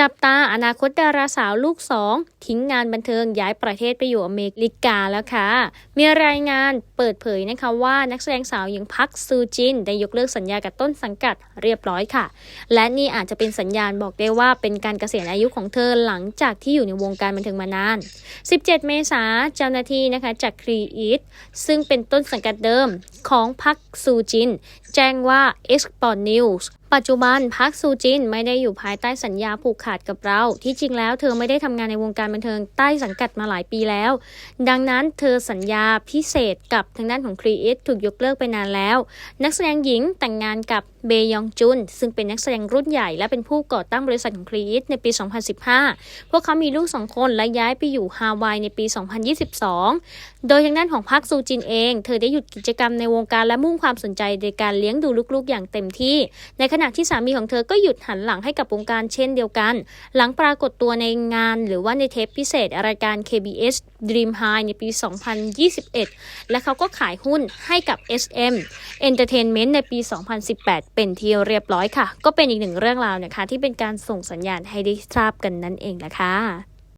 จับตาอนาคตดาราสาวลูกสองทิ้งงานบันเทิงย้ายประเทศไปอยู่อเมริกาแล้วค่ะ มีรายงานเปิดเผยนะคะว่านักแสดงสาวหญิงพักซูจินได้ยกเลิกสัญญากับต้นสังกัดเรียบร้อยค่ะ และนี่อาจจะเป็นสัญญาณบอกได้ว่าเป็นการเกษียณอายุของเธอหลังจากที่อยู่ในวงการบันเทิงมานาน 17 เมษาเจ้าหน้าที่นะคะจากครีอีทซึ่งเป็นต้นสังกัดเดิมของพักซูจิน แจ้งว่า Export News ปัจจุบันพักซูจินไม่ได้อยู่ภายใต้สัญญาผูกขาดกับเรา ที่จริงแล้วเธอไม่ได้ทำงานในวงการบันเทิงใต้สังกัดมาหลายปีแล้ว ดังนั้นเธอสัญญาพิเศษกับทางด้านของครีเอทถูกยกเลิกไปนานแล้ว นักแสดงหญิงแต่งงานกับ เบยองจุน ซึ่งเป็นนักแสดงรุ่นใหญ่และเป็นผู้ก่อตั้งบริษัทของครีเอทในปี 2015 พวกเขามีลูกสองคนและย้ายไปอยู่ฮาวายในปี 2022 โดยทางด้านของพักซูจินเอง เธอได้หยุดกิจกรรมในวงการและมุ่งความสนใจในการเลี้ยงดูลูกๆ อย่างเต็มที่ ในขณะที่สามีของเธอก็หยุดหันหลังให้กับวงการเช่นเดียวกัน หลังปรากฏตัวในงานหรือว่าในเทปพิเศษรายการ KBS Dream High ในปี 2021 และเขาก็ขายหุ้นให้กับ SM Entertainment ในปี 2018เป็นที่เรียบร้อยค่ะ ก็เป็นอีกหนึ่งเรื่องราวนะคะ ที่เป็นการส่งสัญญาณให้ได้ทราบกันนั่นเองแหละค่ะ